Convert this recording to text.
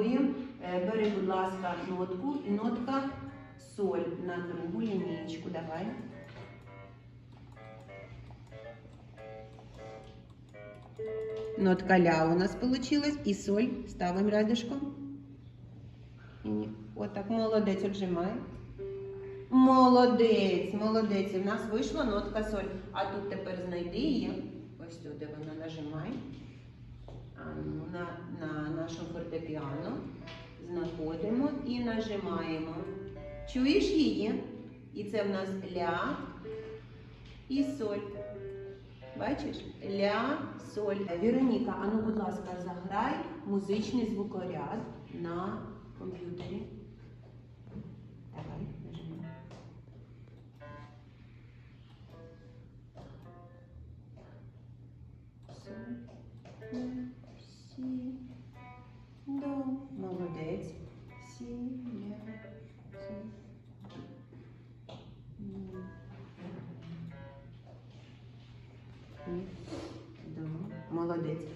Пробуємо. Е, Бери, будь ласка, нотку і нотка соль на другу лінієчку. Давай. Нотка ля у нас получилась. І соль ставимо рядышком. Отак, молодець, отжимай. Молодець, молодець. В нас вийшла нотка соль. А тут тепер знайди її. Ось туди вона нажимай. А, на, на нашому фортепіано. Знаходимо і нажимаємо. Чуєш її? І це в нас ля і соль. Бачиш? Ля, соль. Віроніка, а ну, будь ласка, заграй музичний звукоряд на комп'ютері. Давай, нажимай. Соль, Молодець.